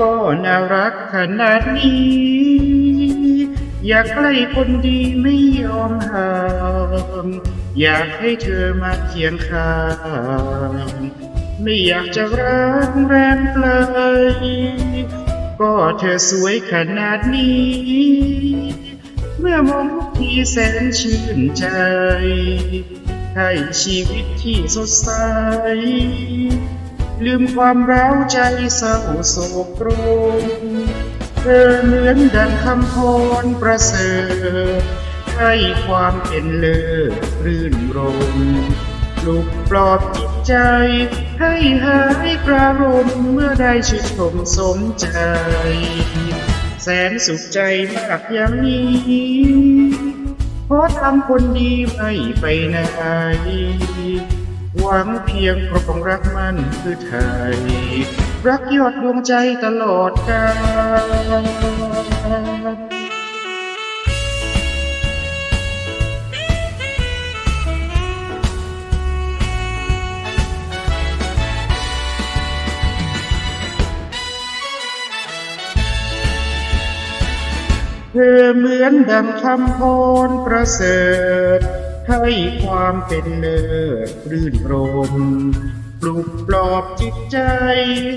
ก็น่ารักขนาดนี้ อยากใกล้คนดีไม่ยอมห่างอยากให้เธอมาเคียงข้างไม่อยากจะรักแรงไกลก็เธอสวยขนาดนี้ เมื่อมองทุกทีแสนชื่นใจ ให้ชีวิตที่สดใส ลืมความร้าวใจเศร้าโศกโรมเธอเหมือนดังคำพรประเสริฐให้ความเป็นเลิศรื่นรมปลุกปลอบจิตใจ ให้หายกระรมเมื่อได้ชื่นชมสมใจ แสนสุขใจมากอย่างนี้เพราะทำคนดีไม่ไปไหน หวังเพียงครองรักมันคือไทย รักยอดดวงใจตลอดกาลเธอเหมือนดังคำพรประเสริฐ ให้ความเป็นเลิศรื่นรมปลุกปลอบจิตใจ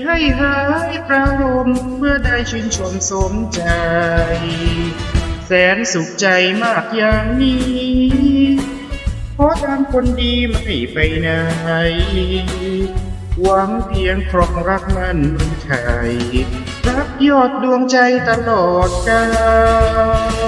ให้หายประรมเมื่อได้ชื่นชมสมใจ แสนสุขใจมากอย่างนี้เพราะทำคนดีไม่ไปไหน หวังเพียงครองรักมันหรือไทยรักยอดดวงใจตลอดกาล